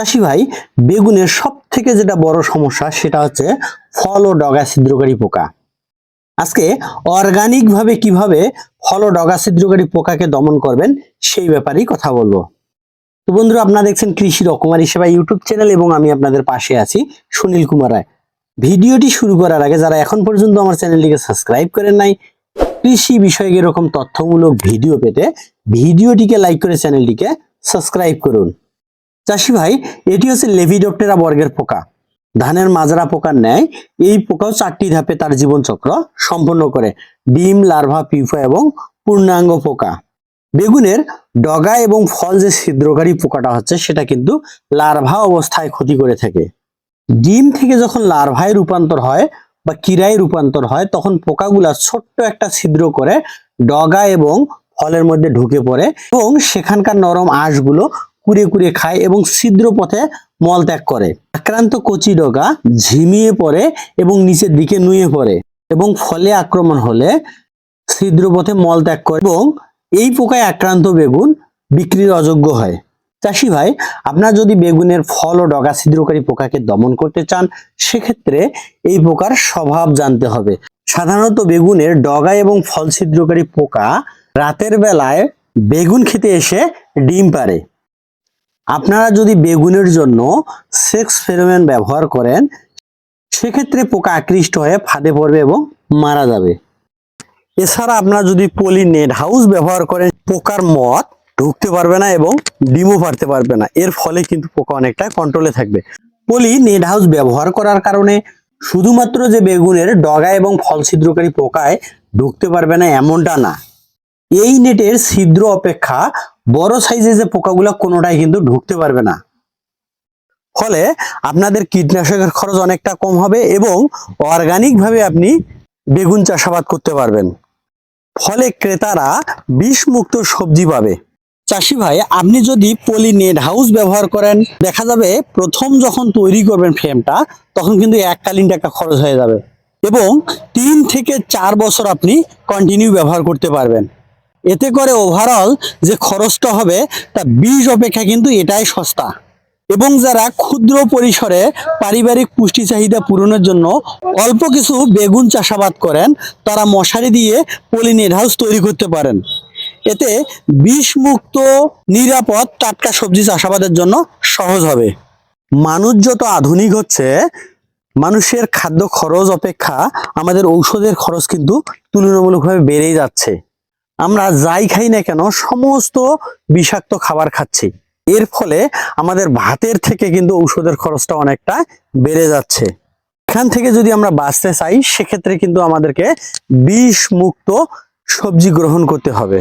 চাষি ভাই, বেগুনের সব থেকে যেটা বড় সমস্যা সেটা হচ্ছে ফল ও ডগা ছিদ্রকারী পোকা। আজকে অর্গানিক ভাবে কীভাবে ফল ও ডগা ছিদ্রকারী পোকাকে দমন করবেন সেই ব্যাপারেই কথা বলব। তো বন্ধুরা, আপনারা দেখছেন কৃষি রকমারি সেবা ইউটিউব চ্যানেল এবং আমি আপনাদের পাশে আছি সুনীল কুমার রায়। ভিডিওটি শুরু করার আগে যারা এখন পর্যন্ত আমার চ্যানেলটিকে সাবস্ক্রাইব করেন নাই, কৃষি বিষয়ে এরকম তথ্যমূলক ভিডিও পেতে ভিডিওটিকে লাইক করে চ্যানেলটিকে সাবস্ক্রাইব করুন। চাষি ভাই, এটি হচ্ছে লেভিডপ্টেরা বর্গের পোকা। ধানের মাজরা পোকার ন্যায় এই পোকাও চারটি ধাপে তার জীবনচক্র সম্পন্ন করে। ডিম, লার্ভা পিউপা এবং পূর্ণাঙ্গ পোকা। বেগুনের ডগা এবং ফল যে ছিদ্রকারী পোকাটা হচ্ছে, সেটা কিন্তু লার্ভা অবস্থায় ক্ষতি করে থাকে। ডিম থেকে যখন লার্ভায় রূপান্তর হয় বা কিরায় রূপান্তর হয়, তখন পোকাগুলা ছোট্ট একটা ছিদ্র করে ডগা এবং ফলের মধ্যে ঢুকে পড়ে এবং সেখানকার নরম আঁশগুলো কুড়ে কুড়ে খায় এবং ছিদ্র পথে মল ত্যাগ করে। আক্রান্ত কচি ডগা ঝিমিয়ে পড়ে এবং নিচের দিকে নুয়ে পড়ে এবং ফলে আক্রমণ হলে ছিদ্র পথে মল ত্যাগ করে এবং এই পোকায় আক্রান্ত বেগুন বিক্রির অযোগ্য হয়। চাষি ভাই, আপনার যদি বেগুনের ফল ও ডগা ছিদ্রকারী পোকাকে দমন করতে চান, সেক্ষেত্রে এই পোকার স্বভাব জানতে হবে। সাধারণত বেগুনের ডগা এবং ফল ছিদ্রকারী পোকা রাতের বেলায় বেগুন খেতে এসে ডিম পারে আপনারা যদি বেগুনের জন্য সেক্স ফেরোমেন ব্যবহার করেন, সেক্ষেত্রে পোকা আকৃষ্ট হয়ে ফাঁদে পড়বে এবং মারা যাবে। এছাড়া আপনারা যদি পলি নেট হাউস ব্যবহার করেন, পোকার মত ঢুকতে পারবে না এবং ডিমও পারতে পারবে না। এর ফলে কিন্তু পোকা অনেকটা কন্ট্রোলে থাকবে। পলি নেট হাউস ব্যবহার করার কারণে শুধুমাত্র যে বেগুনের ডগা এবং ফল ছিদ্রকারী পোকায় ঢুকতে পারবে না, এমনটা না। এই নেটের ছিদ্র অপেক্ষা বড় সাইজে যে পোকাগুলো কোনোটাই কিন্তু ঢুকতে পারবে না। ফলে আপনাদের কীটনাশকের খরচ অনেকটা কম হবে এবং অর্গানিক ভাবে আপনি বেগুন চাষাবাদ করতে পারবেন। ফলে ক্রেতারা বিষমুক্ত সবজি পাবে। চাষি ভাই, আপনি যদি পলি নেট হাউস ব্যবহার করেন, দেখা যাবে প্রথম যখন তৈরি করবেন ফ্রেমটা তখন কিন্তু এককালীন টাকা খরচ হয়ে যাবে এবং তিন থেকে চার বছর আপনি কন্টিনিউ ব্যবহার করতে পারবেন। এতে করে ওভারঅল যে খরচটা হবে, তা বীজ অপেক্ষা কিন্তু এটাই সস্তা। এবং যারা ক্ষুদ্র পরিসরে পারিবারিক পুষ্টি চাহিদা পূরণের জন্য অল্প কিছু বেগুন চাষাবাদ করেন, তারা মশারি দিয়ে পলিনেট হাউস তৈরি করতে পারেন। এতে বিষমুক্ত, নিরাপদ টাটকা সবজি চাষাবাদের জন্য সহজ হবে। মানুষ যত আধুনিক হচ্ছে, মানুষের খাদ্য খরচ অপেক্ষা আমাদের ঔষধের খরচ কিন্তু তুলনামূলকভাবে বেড়েই যাচ্ছে। আমরা যাই খাই না কেন সমস্ত বিষাক্ত খাবার খাচ্ছি। এর ফলে আমাদের ভাতের থেকে কিন্তু ঔষধের খরচটা অনেকটা বেড়ে যাচ্ছে। এখান থেকে যদি আমরা বাঁচতে চাই, সেক্ষেত্রে কিন্তু আমাদেরকে বিষ মুক্ত সবজি গ্রহণ করতে হবে।